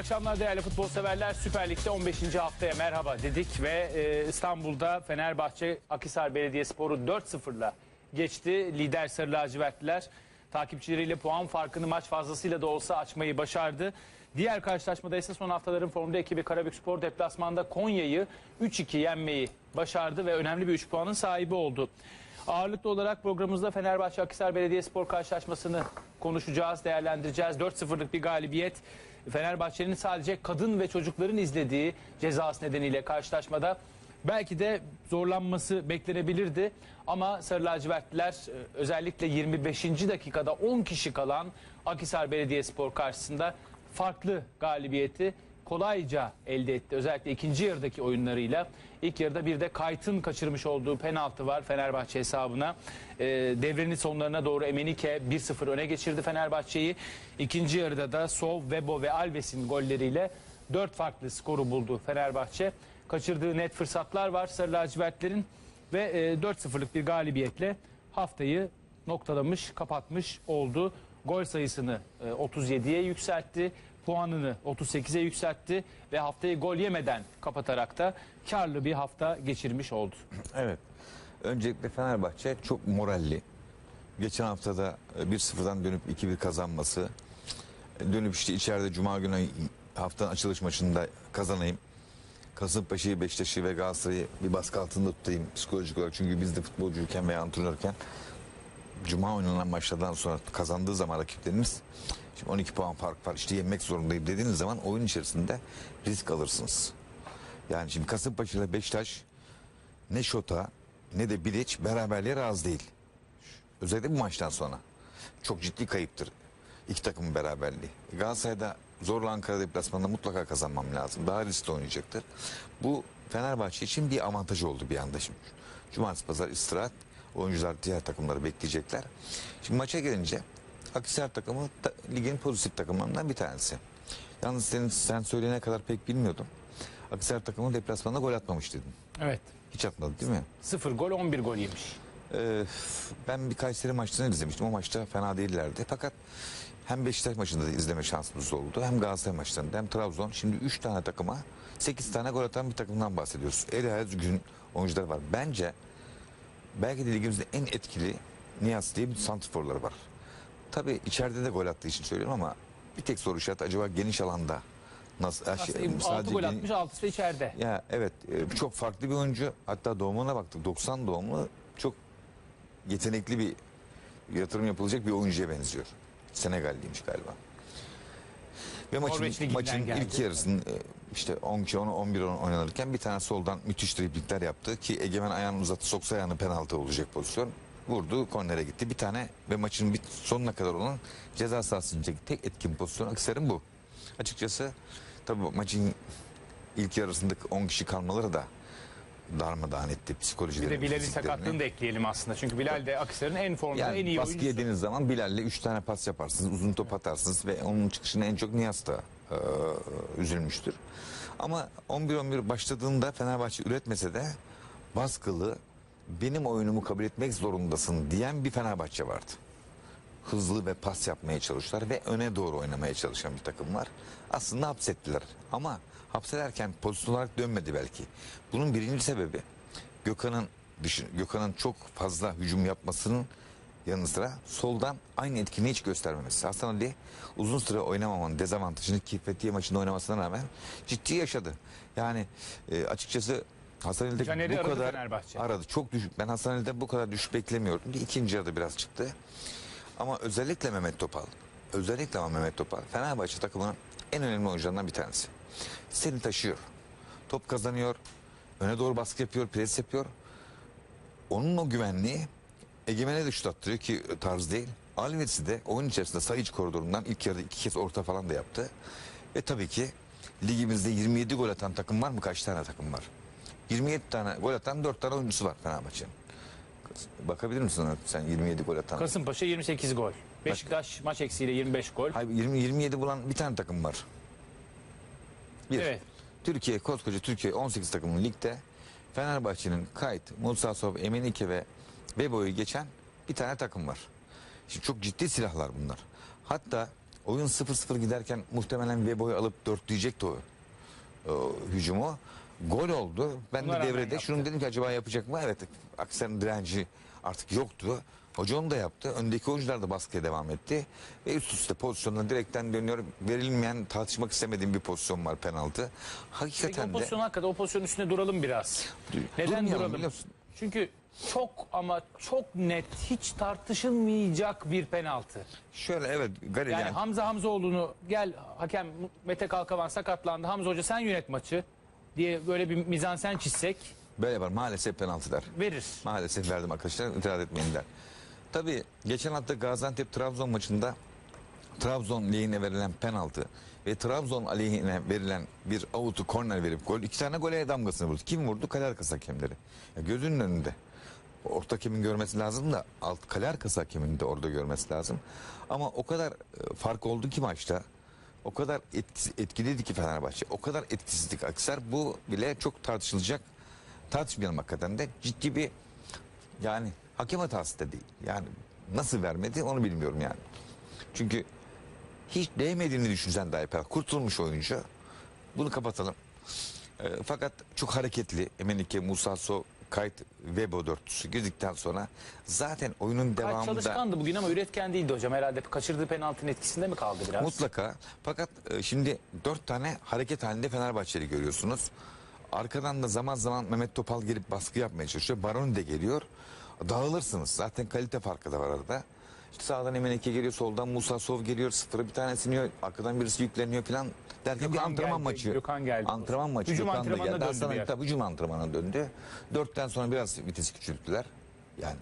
akşamlar değerli futbol severler. Süper Lig'de 15. haftaya merhaba dedik ve e, İstanbul'da Fenerbahçe Akhisar Belediyespor'u 4-0'la geçti. Lider Sarı Lacivertliler takipçileriyle puan farkını maç fazlasıyla da olsa açmayı başardı. Diğer karşılaşmada ise son haftaların formda ekibi Karabükspor deplasmanda Konya'yı 3-2 yenmeyi başardı ve önemli bir 3 puanın sahibi oldu. Ağırlıklı olarak programımızda Fenerbahçe Akhisar Belediyespor karşılaşmasını konuşacağız, değerlendireceğiz. 4-0'lık bir galibiyet. Fenerbahçe'nin sadece kadın ve çocukların izlediği cezası nedeniyle karşılaşmada belki de zorlanması beklenebilirdi. Ama Sarı Lacivertliler e, özellikle 25. dakikada 10 kişi kalan Akhisar Belediyespor karşısında farklı galibiyeti kolayca elde etti. Özellikle ikinci yarıdaki oyunlarıyla. İlk yarıda bir de Kayt'ın kaçırmış olduğu penaltı var Fenerbahçe hesabına. Ee, devrenin sonlarına doğru Emenike 1-0 öne geçirdi Fenerbahçe'yi. İkinci yarıda da Sov, Vebo ve Alves'in golleriyle 4 farklı skoru buldu Fenerbahçe. Kaçırdığı net fırsatlar var Sarı lacivertlerin ve e, 4-0'lık bir galibiyetle haftayı noktalamış, kapatmış oldu. Gol sayısını e, 37'ye yükseltti. Puanını 38'e yükseltti ve haftayı gol yemeden kapatarak da karlı bir hafta geçirmiş oldu. Evet. Öncelikle Fenerbahçe çok moralli. Geçen haftada e, 1-0'dan dönüp 2-1 kazanması. e, Dönüp işte içeride Cuma günü haftanın açılış maçında kazanayım. Kasımpaşa'yı, Beşiktaş'ı ve Galatasaray'ı bir baskı altında tutayım psikolojik olarak. Çünkü biz de futbolcuyken veya antrenörken Cuma oynanan maçlardan sonra kazandığı zaman rakiplerimiz şimdi 12 puan fark var işte yenmek zorundayım dediğiniz zaman oyun içerisinde risk alırsınız. Yani şimdi Kasımpaşa ile Beşiktaş ne Şota ne de Bilic beraberliğe razı değil. Özellikle bu maçtan sonra. Çok ciddi kayıptır iki takımın beraberliği. Galatasaray'da zorla Ankara deplasmanında mutlaka kazanmam lazım. Daha riskli oynayacaktır. Bu Fenerbahçe için bir avantaj oldu bir anda şimdi. Cumartesi pazar istirahat. Oyuncular diğer takımları bekleyecekler. Şimdi maça gelince Akhisar takımı da, ligin pozitif takımlarından bir tanesi. Yalnız senin, sen söyleyene kadar pek bilmiyordum. Akhisar takımı deplasmanda gol atmamış dedin. Evet. Hiç atmadı değil mi? 0 gol 11 gol yemiş. Ee, ben bir Kayseri maçlarını izlemiştim. O maçta fena değillerdi. Fakat hem Beşiktaş maçında da izleme şansımız oldu. Hem Galatasaray maçlarında hem Trabzon. Şimdi 3 tane takıma 8 tane gol atan bir takımdan bahsediyoruz. El ayağı düzgün oyuncular var. Bence belki de ligimizde en etkili Niyaz diye bir santrforları var. Tabii içeride de gol attığı için söylüyorum ama bir tek soru işareti acaba geniş alanda nasıl? Aslında 6 gol atmış 6'sı da içeride. ya evet e, çok farklı bir oyuncu. Hatta doğumuna baktık 90 doğumlu çok yetenekli bir yatırım yapılacak bir oyuncuya benziyor. Senegalliymiş galiba. Ve maçın, maçın geldi. ilk yarısını e, işte 10 kişi 10 11 oynanırken bir tane soldan müthiş driblingler yaptı ki Egemen ayağını uzattı soksa ayağını penaltı olacak pozisyon. Vurdu kornere gitti. Bir tane ve maçın bit sonuna kadar olan ceza sahasındaki tek etkin pozisyon Akhisar'ın bu. Açıkçası tabii maçın ilk yarısındaki 10 kişi kalmaları da darmadağın etti Bir psikolojilerini. de Bilal'in fiziklerini. sakatlığını da ekleyelim aslında. Çünkü Bilal de Akhisar'ın en formda en Yani iyi baskı oyuncusu. yediğiniz zaman Bilal'le 3 tane pas yaparsınız, uzun top atarsınız ve onun çıkışına en çok Niyaz da e, üzülmüştür. Ama 11-11 başladığında Fenerbahçe üretmese de baskılı benim oyunumu kabul etmek zorundasın diyen bir Fenerbahçe vardı. Hızlı ve pas yapmaya çalıştılar ve öne doğru oynamaya çalışan bir takım var. Aslında hapsettiler ama hapsederken pozisyon olarak dönmedi belki. Bunun birinci sebebi Gökhan'ın Gökhan'ın çok fazla hücum yapmasının yanı sıra soldan aynı etkinliği hiç göstermemesi. Hasan Ali uzun süre oynamamanın dezavantajını ki Fethiye maçında oynamasına rağmen ciddi yaşadı. Yani e, açıkçası Hasan Ali'de Caner'i bu aradı kadar Fenerbahçe. aradı. Çok düşük. Ben Hasan Ali'de bu kadar düşük beklemiyordum. İkinci yarıda biraz çıktı. Ama özellikle Mehmet Topal, özellikle ama Mehmet Topal Fenerbahçe takımının en önemli oyuncularından bir tanesi. Seni taşıyor. Top kazanıyor. Öne doğru baskı yapıyor, pres yapıyor. Onun o güvenliği Egemen'e de şut attırıyor ki tarz değil. Alves'i de oyun içerisinde sayı iç koridorundan ilk yarıda iki kez orta falan da yaptı. Ve tabii ki ligimizde 27 gol atan takım var mı? Kaç tane takım var? 27 tane gol atan 4 tane oyuncusu var Fenerbahçe'nin. Bakabilir misin ona sen 27 gol atan? Kasımpaşa 28 gol. Beşiktaş maç eksiğiyle 25 gol. Hayır 20 27 bulan bir tane takım var. Bir. Evet. Türkiye koskoca Türkiye 18 takımın ligde Fenerbahçe'nin Kayt, Musa Sov, Emenike ve Bebo'yu geçen bir tane takım var. Şimdi çok ciddi silahlar bunlar. Hatta oyun 0-0 giderken muhtemelen Webo'yu alıp dörtleyecekti o, o hücumu. Gol oldu. Ben Buna de devrede yaptı. şunu dedim ki acaba yapacak mı? Evet Aksaray'ın direnci artık yoktu. Hoca onu da yaptı. Öndeki oyuncular da baskıya devam etti. Ve üst üste pozisyondan direkten dönüyor. Verilmeyen tartışmak istemediğim bir pozisyon var penaltı. Peki Hakikaten o de pozisyon hakikaten o pozisyonun üstüne duralım biraz. Neden Durmayalım duralım? Çünkü çok ama çok net hiç tartışılmayacak bir penaltı. şöyle evet Galil Yani yani, Hamza Hamzoğlu'nu gel hakem Mete Kalkavan sakatlandı. Hamza Hoca sen yönet maçı diye böyle bir mizansen çizsek böyle var maalesef penaltı der. verir. Maalesef verdim arkadaşlar itiraz etmeyin der. Tabii geçen hafta Gaziantep Trabzon maçında Trabzon lehine verilen penaltı ve Trabzon aleyhine verilen bir avutu korner verip gol iki tane gole damgasını vurdu. Kim vurdu? Kale arkası hakemleri. Ya gözünün önünde. Orta hakemin görmesi lazım da alt kale arkası hakemin de orada görmesi lazım. Ama o kadar e, fark oldu ki maçta. O kadar etkisi, etkiliydi ki Fenerbahçe. O kadar etkisizlik Aksar. Bu bile çok tartışılacak. Tartışmayalım hakikaten de. Ciddi bir yani hakem hatası da değil. Yani nasıl vermedi onu bilmiyorum yani. Çünkü hiç değmediğini düşünsen dahi penaltı. Kurtulmuş oyuncu. Bunu kapatalım. E, fakat çok hareketli. Emenike, Musa So, Kayt, Webo dörtlüsü girdikten sonra zaten oyunun devamında çalışkandı bugün ama üretken değildi hocam. Herhalde kaçırdığı penaltının etkisinde mi kaldı biraz? mutlaka fakat e, şimdi dört tane hareket halinde Fenerbahçeli görüyorsunuz. Arkadan da zaman zaman Mehmet Topal gelip baskı yapmaya çalışıyor. Baron de geliyor. Dağılırsınız. Zaten kalite farkı da var arada. İşte sağdan Emenike geliyor, soldan Musa Sov geliyor, sıfıra bir tanesi iniyor, arkadan birisi yükleniyor falan derken bir Gökhan antrenman geldi, maçı. Gökhan geldi. Antrenman maçı. Hücum Gökhan da geldi. Aslında bir tabii hücum antrenmanına döndü. Dörtten sonra biraz vitesi küçülttüler. Yani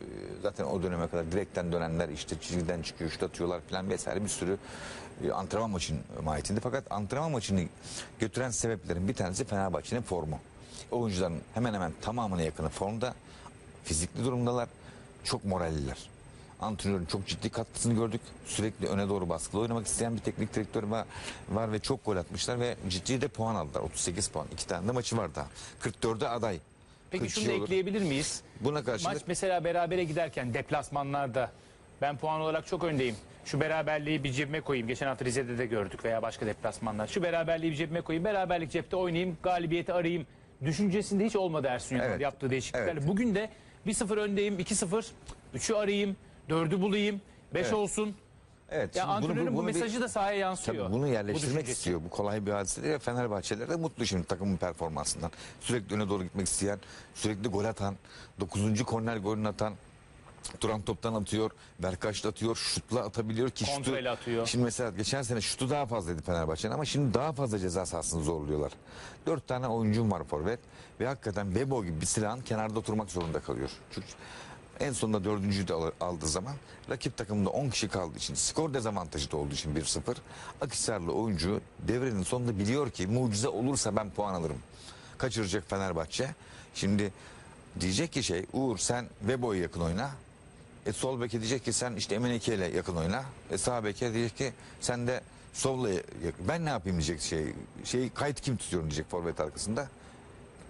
e, zaten o döneme kadar direkten dönenler işte çizgiden çıkıyor, şut atıyorlar falan vesaire bir sürü e, antrenman maçının mahiyetinde. Fakat antrenman maçını götüren sebeplerin bir tanesi Fenerbahçe'nin formu. Oyuncuların hemen hemen tamamına yakını formda. Fizikli durumdalar. Çok moralliler. Antrenörün çok ciddi katkısını gördük. Sürekli öne doğru baskılı oynamak isteyen bir teknik direktör var, var ve çok gol atmışlar ve ciddi de puan aldılar. 38 puan. İki tane de maçı var daha. 44'e aday. Peki 40 şunu da olur. ekleyebilir miyiz? Buna karşılık Maç mesela berabere giderken deplasmanlarda ben puan olarak çok öndeyim. Şu beraberliği bir cebime koyayım. Geçen hafta Rize'de de gördük veya başka deplasmanlar. Şu beraberliği bir cebime koyayım. Beraberlik cepte oynayayım. Galibiyeti arayayım. Düşüncesinde hiç olmadı Ersun Yanal Evet. yaptığı değişikliklerle. Evet. Bugün de 1-0 öndeyim. 2-0. 3'ü arayayım. 4'ü bulayım. 5 Evet. olsun. Evet. Ya şimdi bunu- antrenörün bu, bir- mesajı da sahaya yansıyor. Tabii bunu Bu yerleştirmek düşüncesi. istiyor. Bu kolay bir hadise değil. Fenerbahçeliler de mutlu şimdi takımın performansından. Sürekli öne doğru gitmek isteyen, sürekli gol atan, 9. korner golünü atan, duran toptan atıyor, Berkaç da atıyor, şutla atabiliyor ki şutu. Atıyor. Şimdi mesela geçen sene şutu daha fazlaydı Fenerbahçe'nin ama şimdi daha fazla ceza sahasını zorluyorlar. Dört tane oyuncum var forvet ve hakikaten Bebo gibi bir silahın kenarda oturmak zorunda kalıyor. Çünkü en sonunda dördüncüyü de al- aldığı zaman rakip takımda 10 kişi kaldığı için skor dezavantajı da olduğu için 1-0 Akisarlı oyuncu devrenin sonunda biliyor ki mucize olursa ben puan alırım. Kaçıracak Fenerbahçe. Şimdi diyecek ki şey Uğur sen Webo'ya yakın oyna. E sol beke diyecek ki sen işte Emenike ile yakın oyna. E sağ beke diyecek ki sen de solla yakın. Ben ne yapayım diyecek şey. Şey kayıt kim tutuyorum diyecek forvet arkasında.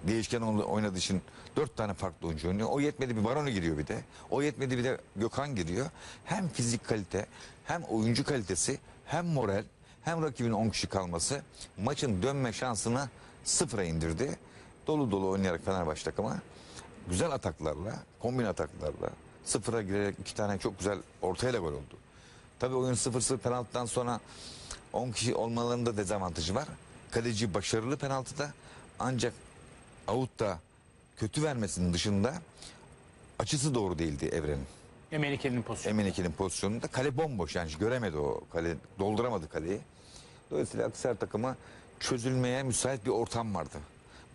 Değişken oyna- oynadığı için dört tane farklı oyuncu oynuyor. O yetmedi bir Baroni giriyor bir de. O yetmedi bir de Gökhan giriyor. Hem fizik kalite hem oyuncu kalitesi hem moral hem rakibin 10 kişi kalması maçın dönme şansını sıfıra indirdi. Dolu dolu oynayarak Fenerbahçe takımı güzel ataklarla, kombin ataklarla sıfıra girerek iki tane çok güzel ortayla gol oldu. Tabii oyun 0-0 penaltıdan sonra 10 kişi olmalarının da dezavantajı var. Kaleci başarılı penaltıda ancak avutta kötü vermesinin dışında açısı doğru değildi Evren'in. Emenike'nin pozisyonu. Emenike'nin pozisyonunda kale bomboş yani göremedi o kale dolduramadı kaleyi. Dolayısıyla Akhisar takımı çözülmeye müsait bir ortam vardı.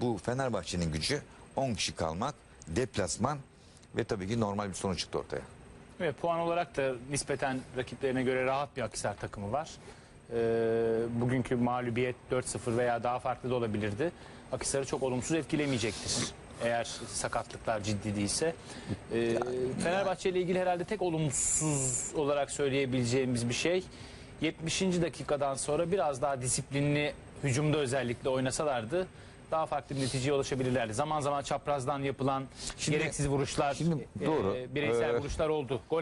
Bu Fenerbahçe'nin gücü 10 kişi kalmak, deplasman ve tabii ki normal bir sonuç çıktı ortaya. Ve puan olarak da nispeten rakiplerine göre rahat bir Akisar takımı var. Ee, bugünkü mağlubiyet 4-0 veya daha farklı da olabilirdi. Akisar'ı çok olumsuz etkilemeyecektir. Eğer sakatlıklar ciddi değilse. Ee, Fenerbahçe ile ilgili herhalde tek olumsuz olarak söyleyebileceğimiz bir şey 70. dakikadan sonra biraz daha disiplinli hücumda özellikle oynasalardı daha farklı bir neticeye ulaşabilirlerdi. Zaman zaman çaprazdan yapılan Şimdi- gereksiz vuruşlar, şimdi doğru. e, bireysel Ee, vuruşlar oldu. Gol